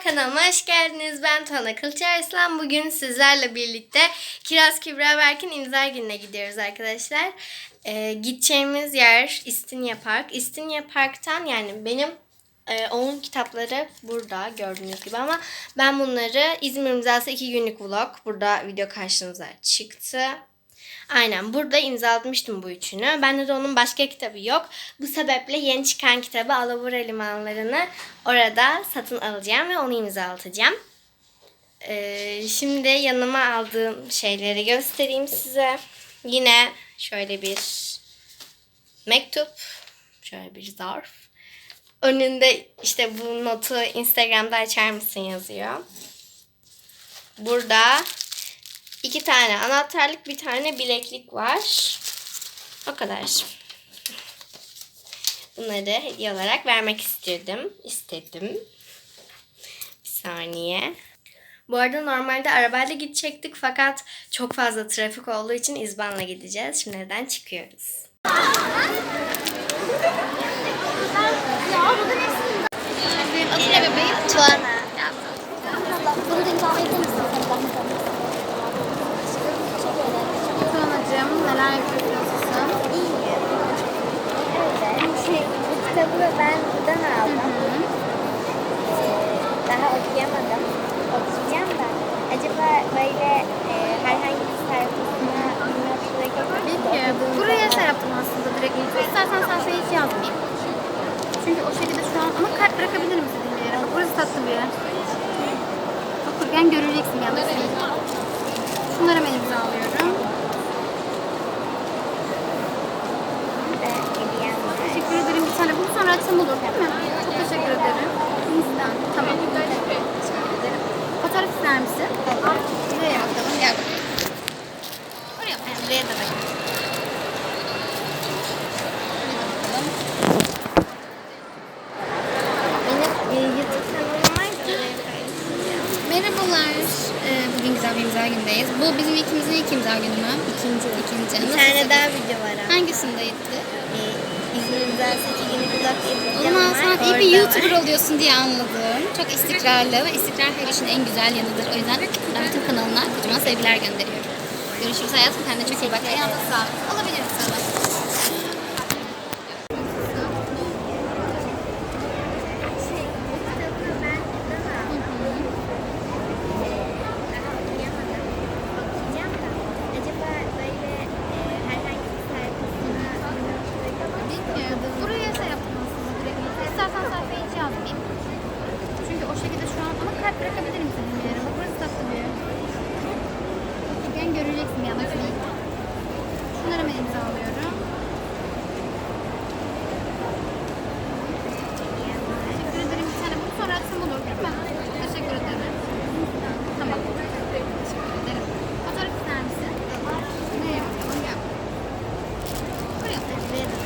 kanalıma hoş geldiniz. Ben Tuana Kılıçar İslam. Bugün sizlerle birlikte Kiraz Kübra Berk'in imza gününe gidiyoruz arkadaşlar. Ee, gideceğimiz yer İstinye Park. İstinye Park'tan yani benim e, onun kitapları burada gördüğünüz gibi ama ben bunları İzmir imzası 2 günlük vlog. Burada video karşınıza çıktı. Aynen burada imzalatmıştım bu üçünü. Bende de onun başka kitabı yok. Bu sebeple yeni çıkan kitabı Alabora Limanlarını orada satın alacağım ve onu imzalatacağım. Ee, şimdi yanıma aldığım şeyleri göstereyim size. Yine şöyle bir mektup, şöyle bir zarf. Önünde işte bu notu Instagram'da açar mısın yazıyor. Burada iki tane anahtarlık, bir tane bileklik var. O kadar. Bunları hediye olarak vermek istedim. İstedim. Bir saniye. Bu arada normalde arabayla gidecektik fakat çok fazla trafik olduğu için İzban'la gideceğiz. Şimdi evden çıkıyoruz. Benim adım ne bebeğim? Tuana. Bunu da imzalayabilir misin? Tuana'cığım neler yapıyorsun? İyiyim. Öyle. Şey, bu kitabı ben buradan aldım. Ee, daha okuyamadım. Okuyacağım da. Acaba böyle e, herhangi bir sayfasına not bırakabilir Peki, buraya şey yaptım aslında direkt. İstersen sayfayı hiç yazmayayım. Çünkü o şekilde şu an ama kart bırakabilir misin bir yere? Burası tatlı bir yer. Okurken göreceksin yalnız. Şunları ben imzalıyorum. Ve hediyem var. Teşekkür ederim bir açsam olur değil mi? Çok teşekkür ederim. Insta. Tamam. Teşekkür ederim. Fotoğraf ister misin? Nereye bakalım? Gel bakalım. Oraya bakalım. Buraya da. Merhabalar. Ee, bugün güzel bir imza günündeyiz. Bu bizim ikimizin ilk imza günü mü? İkinci. İkinci. Bir Nasıl tane daha video var ama. Hangisindeydi? E, İzmir imzası iki günlük vlog diye bir O videom zaman var. sen iyi bir. YouTuber oluyorsun diye anladım. Çok istikrarlı ve istikrar her işin en güzel yanıdır. O yüzden ben bütün kanalına kocaman sevgiler gönderiyorum. Görüşürüz hayatım. Kendine çok iyi bak. Ayağına sağlık. Alabiliriz sana. Şey, bu kitabı ben buradan aldım. Daha okuyamadım. Okuyacağım da. Acaba böyle e, herhangi bir sayfasına not bırakabilir Bilmiyorum. Buraya şey yaptım aslında direkt. İstersen sayfayı hiç yazmayayım. Çünkü o şekilde şu an ama kart bırakabilir misin bir yere? Bak burası tatlı bir yer. Okurken göreceksin yalnız. Şunları ben imzalıyorum. Teşekkür ederim. Bir tane bunu sonra açsam olur değil mi? Çok teşekkür ederim. Tamam. Teşekkür ederim. Fotoğraf ister misin? Nereye bakalım? Gel. Buraya mı?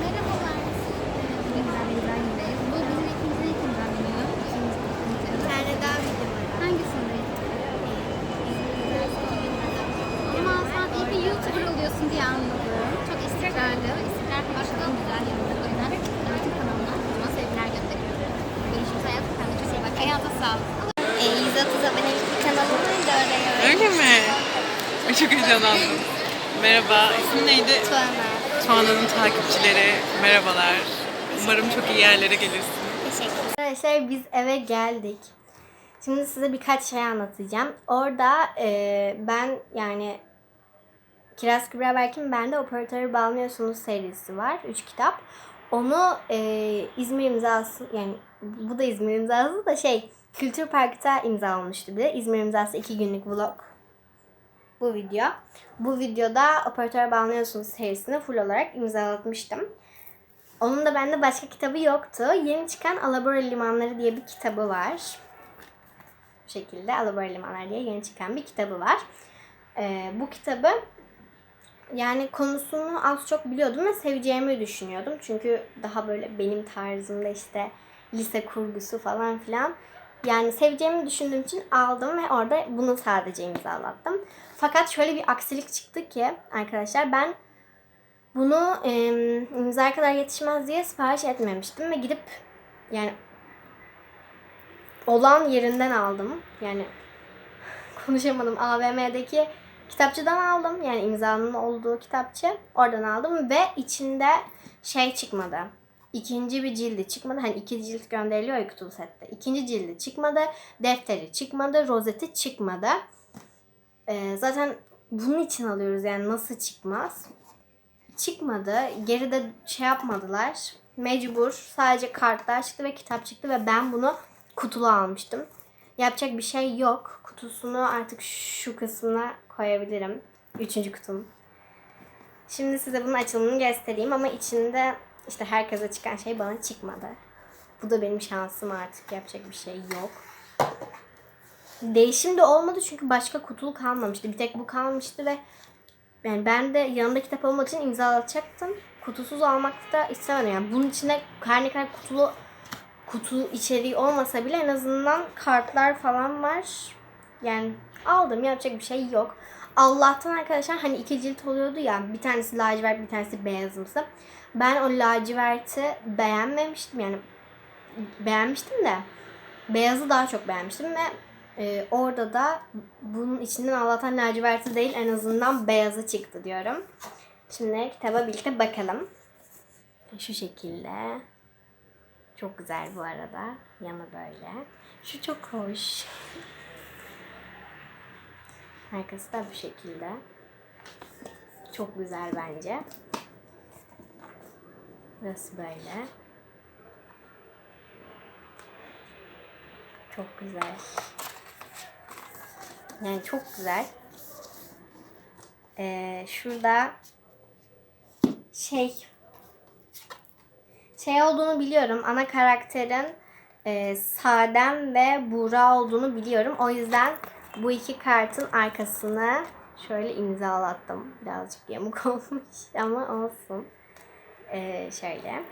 Merhabalar. Bugün güzel bir imza günündeyiz. Bu bizim ikimizin ilk imza günü. Bir tane daha video var. Hangisindeydi? Ama sen iyi bir Oluyorsun diye anladım. Çok istikrarlı ve istikrar her şeyin en güzel yanıdır. O yüzden bütün kanalına kocaman sevgiler gönderiyorum. Görüşürüz hayatım. Kendine çok iyi bak. Hayata sağlık. E, 130 abonelik bir kanalım var da oraya Öyle mi? Ay, Çok heyecanlandım. Merhaba, isim neydi? Tuana. Tuana'nın takipçileri, merhabalar. Umarım çok iyi yerlere gelirsin. Teşekkür Arkadaşlar biz eve geldik. Şimdi size birkaç şey anlatacağım. Orada e, ben yani Kiraz Kübra Berk'in bende Operatörü Bağlanıyorsunuz serisi var. Üç kitap. Onu e, İzmir imzası yani bu da İzmir imzası da şey Kültür Park'ta imza olmuştu bir de. İzmir imzası iki günlük vlog. Bu video. Bu videoda Operatör Bağlanıyorsunuz serisini full olarak imzalatmıştım. Onun da bende başka kitabı yoktu. Yeni çıkan Alabora Limanları diye bir kitabı var. Bu şekilde Alabora Limanları diye yeni çıkan bir kitabı var. Ee, bu kitabı yani konusunu az çok biliyordum ve seveceğimi düşünüyordum. Çünkü daha böyle benim tarzımda işte lise kurgusu falan filan Yani seveceğimi düşündüğüm için aldım ve orada bunu sadece imzalattım. Fakat şöyle bir aksilik çıktı ki arkadaşlar ben bunu e, imza kadar yetişmez diye sipariş etmemiştim ve gidip yani olan yerinden aldım. Yani konuşamadım. AVM'deki kitapçıdan aldım. Yani imzanın olduğu kitapçı. Oradan aldım ve içinde şey çıkmadı. İkinci bir cildi çıkmadı. Hani iki cilt gönderiliyor ya kutulu sette. İkinci cildi çıkmadı. Defteri çıkmadı. Rozeti çıkmadı. Ee, zaten bunun için alıyoruz yani nasıl çıkmaz? Çıkmadı. Geri de şey yapmadılar. Mecbur. Sadece kartlar çıktı ve kitap çıktı ve ben bunu kutulu almıştım. Yapacak bir şey yok. Kutusunu artık şu kısmına koyabilirim. Üçüncü kutum. Şimdi size bunun açılımını göstereyim ama içinde işte herkese çıkan şey bana çıkmadı. Bu da benim şansım artık. Yapacak bir şey yok. Değişim de olmadı çünkü başka kutulu kalmamıştı. Bir tek bu kalmıştı ve yani ben de yanında kitap olmak için imzalatacaktım. Kutusuz almak da istemedim. Yani bunun içinde her ne kadar kutulu kutu içeriği olmasa bile en azından kartlar falan var. Yani aldım yapacak bir şey yok. Allah'tan arkadaşlar hani iki cilt oluyordu ya bir tanesi lacivert bir tanesi beyazımsı. Ben o laciverti beğenmemiştim yani beğenmiştim de beyazı daha çok beğenmiştim ve e, orada da bunun içinden Allah'tan laciverti değil en azından beyazı çıktı diyorum. Şimdi kitaba birlikte bakalım. Şu şekilde. Çok güzel bu arada. Yanı böyle. Şu çok hoş. Arkası da bu şekilde. Çok güzel bence. Burası böyle. Çok güzel. Yani çok güzel. Ee, şurada şey şey olduğunu biliyorum. Ana karakterin e, Sadem ve Buğra olduğunu biliyorum. O yüzden bu iki kartın arkasına şöyle imzalattım. Birazcık yamuk olmuş ama olsun. E, şöyle.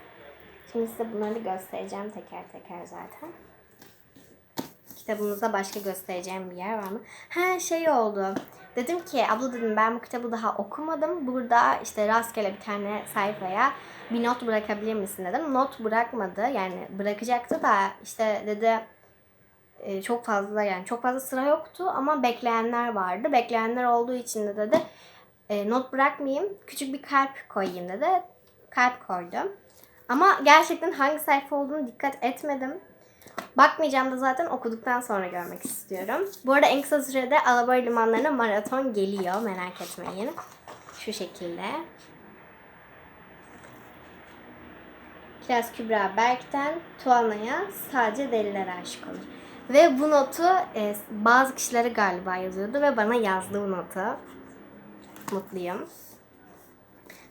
Şimdi size bunları göstereceğim teker teker zaten. Kitabımızda başka göstereceğim bir yer var mı? Ha şey oldu. Dedim ki abla dedim ben bu kitabı daha okumadım. Burada işte rastgele bir tane sayfaya bir not bırakabilir misin dedim. Not bırakmadı. Yani bırakacaktı da işte dedi e, çok fazla yani çok fazla sıra yoktu ama bekleyenler vardı. Bekleyenler olduğu için de dedi e, not bırakmayayım. Küçük bir kalp koyayım dedi. Kalp koydum. Ama gerçekten hangi sayfa olduğunu dikkat etmedim. Bakmayacağım da zaten okuduktan sonra görmek istiyorum. Bu arada en kısa sürede Alabora limanlarına maraton geliyor. Merak etmeyin. Şu şekilde. Kiraz Kübra Berk'ten Tuana'ya sadece deliler aşık olur. Ve bu notu e, bazı kişilere galiba yazıyordu ve bana yazdı bu notu. Mutluyum.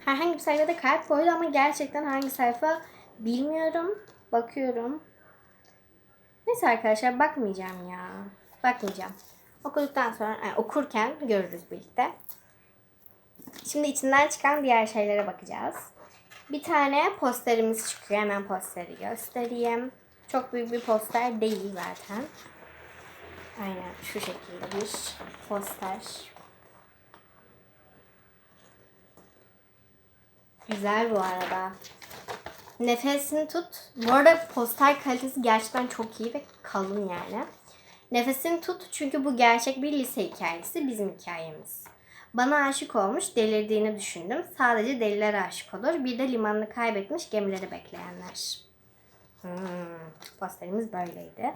Herhangi bir sayfada kalp koydu ama gerçekten hangi sayfa bilmiyorum. Bakıyorum. Neyse arkadaşlar bakmayacağım ya. Bakmayacağım. Okuduktan sonra yani okurken görürüz birlikte. Şimdi içinden çıkan diğer şeylere bakacağız. Bir tane posterimiz çıkıyor. Hemen posteri göstereyim. Çok büyük bir poster değil zaten. Aynen şu şekilde bir poster. Güzel bu arada. Nefesini tut. Bu arada poster kalitesi gerçekten çok iyi ve kalın yani. Nefesini tut çünkü bu gerçek bir lise hikayesi. Bizim hikayemiz. Bana aşık olmuş, delirdiğini düşündüm. Sadece deliler aşık olur. Bir de limanını kaybetmiş gemileri bekleyenler. Hmm, posterimiz böyleydi.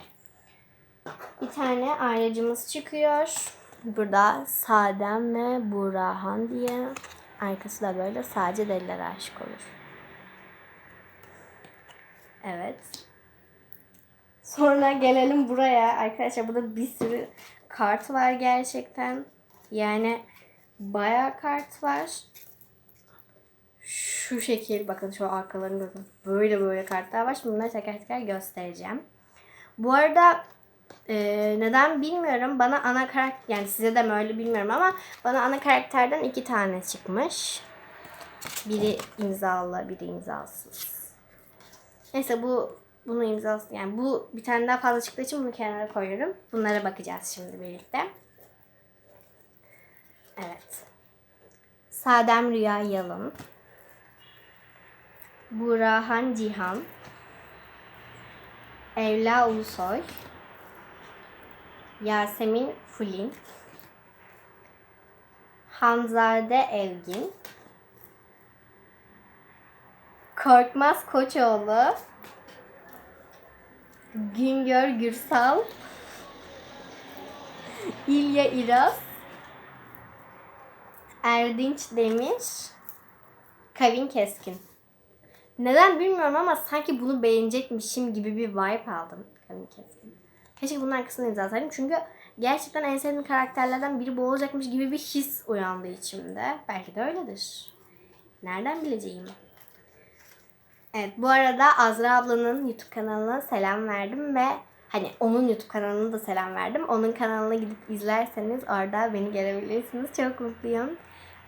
Bir tane ayrıcımız çıkıyor. Burada Sadem ve Burhan diye. Arkası da böyle sadece deliler aşık olur. Evet. Sonra gelelim buraya. Arkadaşlar burada bir sürü kart var gerçekten. Yani bayağı kart var. Şu şekil bakın şu arkalarını bakın. Böyle böyle kartlar var. Şimdi bunları teker teker göstereceğim. Bu arada e, neden bilmiyorum. Bana ana karakter yani size de mi öyle bilmiyorum ama bana ana karakterden iki tane çıkmış. Biri imzalı, biri imzasız. Neyse bu bunu imzası yani bu bir tane daha fazla çıktığı için bunu kenara koyuyorum. Bunlara bakacağız şimdi birlikte. Evet. Sadem Rüya Yalın. Burhan Cihan. Evla Ulusoy. Yasemin Fulin. Hanzade Evgin. Korkmaz Koçoğlu. Güngör Gürsal. İlya İraz. Erdinç Demir. Kavin Keskin. Neden bilmiyorum ama sanki bunu beğenecekmişim gibi bir vibe aldım Kavin Keskin. Keşke bunun arkasını imzalasaydım çünkü gerçekten en sevdiğim karakterlerden biri bu olacakmış gibi bir his uyandı içimde. Belki de öyledir. Nereden bileceğim? Evet bu arada Azra ablanın YouTube kanalına selam verdim ve hani onun YouTube kanalına da selam verdim. Onun kanalına gidip izlerseniz orada beni görebilirsiniz. Çok mutluyum.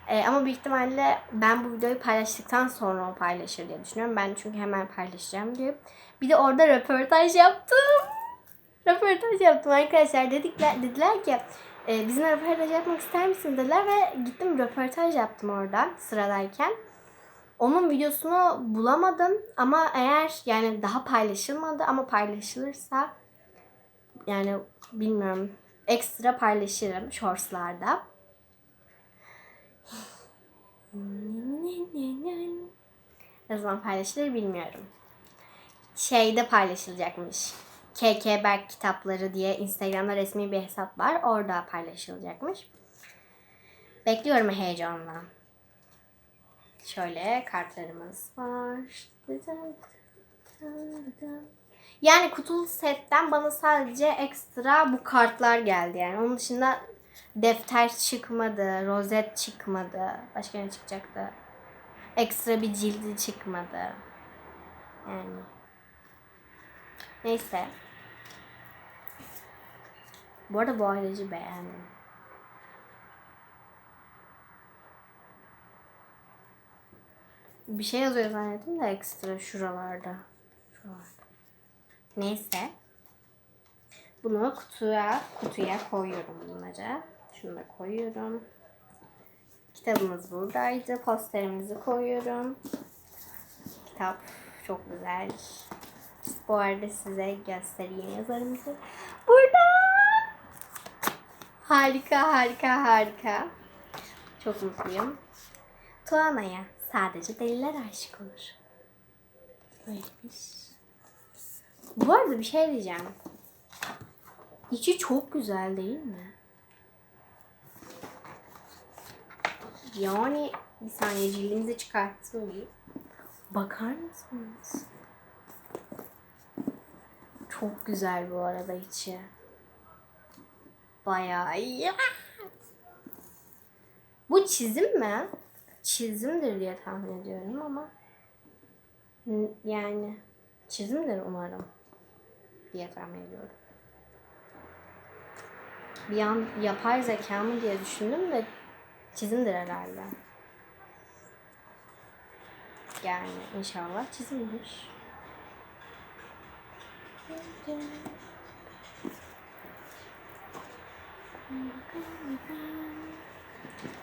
Ee, ama büyük ihtimalle ben bu videoyu paylaştıktan sonra o paylaşır diye düşünüyorum. Ben çünkü hemen paylaşacağım diye. Bir de orada röportaj yaptım. Röportaj yaptım arkadaşlar. Dedikler, dediler ki e, bizimle röportaj yapmak ister misin dediler ve gittim röportaj yaptım orada sıradayken. Onun videosunu bulamadım ama eğer yani daha paylaşılmadı ama paylaşılırsa yani bilmiyorum ekstra paylaşırım shortslarda. Ne zaman paylaşılır bilmiyorum. Şeyde paylaşılacakmış. KK Berk kitapları diye Instagram'da resmi bir hesap var. Orada paylaşılacakmış. Bekliyorum heyecanla. Şöyle kartlarımız var. Yani kutulu setten bana sadece ekstra bu kartlar geldi yani. Onun dışında defter çıkmadı, rozet çıkmadı. Başka ne çıkacaktı? Ekstra bir cildi çıkmadı. Yani. Neyse. Bu arada bu aileci beğendim. Bir şey yazıyor zannettim de ekstra şuralarda. Şuralarda. Neyse. Bunu kutuya kutuya koyuyorum bunları. Şunu da koyuyorum. Kitabımız buradaydı. Posterimizi koyuyorum. Kitap çok güzel. Bu arada size göstereyim yazarımızı. Burada. Harika, harika, harika. Çok mutluyum. Tuana'ya sadece deliler aşık olur. Böylemiş. Bu arada bir şey diyeceğim. İçi çok güzel değil mi? Yani bir saniye cildinizi çıkarttım bir. Bakar mısınız? Çok güzel bu arada içi. Bayağı iyi. Bu çizim mi? Çizimdir diye tahmin ediyorum ama yani çizimdir umarım diye tahmin ediyorum. Bir an yapay zeka mı diye düşündüm de çizimdir herhalde. Yani inşallah çizimdir.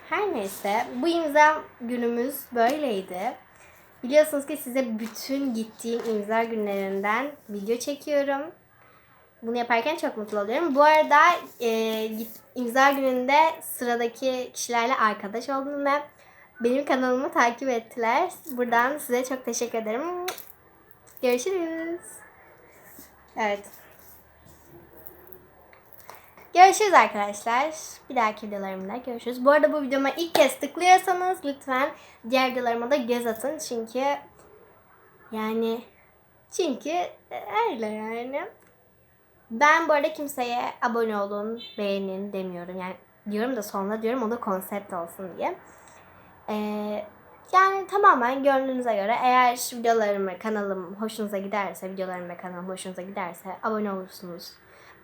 Her neyse bu imza günümüz böyleydi. Biliyorsunuz ki size bütün gittiğim imza günlerinden video çekiyorum. Bunu yaparken çok mutlu oluyorum. Bu arada e, imza gününde sıradaki kişilerle arkadaş oldum ve benim kanalımı takip ettiler. Buradan size çok teşekkür ederim. Görüşürüz. Evet. Görüşürüz arkadaşlar. Bir dahaki videolarımda görüşürüz. Bu arada bu videoma ilk kez tıklıyorsanız lütfen diğer videolarıma da göz atın. Çünkü yani çünkü öyle yani. Ben bu arada kimseye abone olun, beğenin demiyorum. Yani diyorum da sonunda diyorum o da konsept olsun diye. Ee, yani tamamen gönlünüze göre eğer videolarımı, kanalım hoşunuza giderse, videolarım ve kanalım hoşunuza giderse abone olursunuz.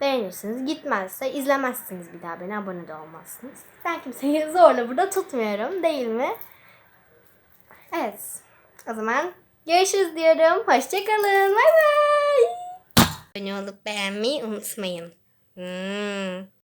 Beğenirsiniz. Gitmezse izlemezsiniz bir daha beni. Abone de olmazsınız. Ben kimseyi zorla burada tutmuyorum. Değil mi? Evet. O zaman görüşürüz diyorum. Hoşçakalın. Bay bay. Abone olup beğenmeyi unutmayın. Hmm.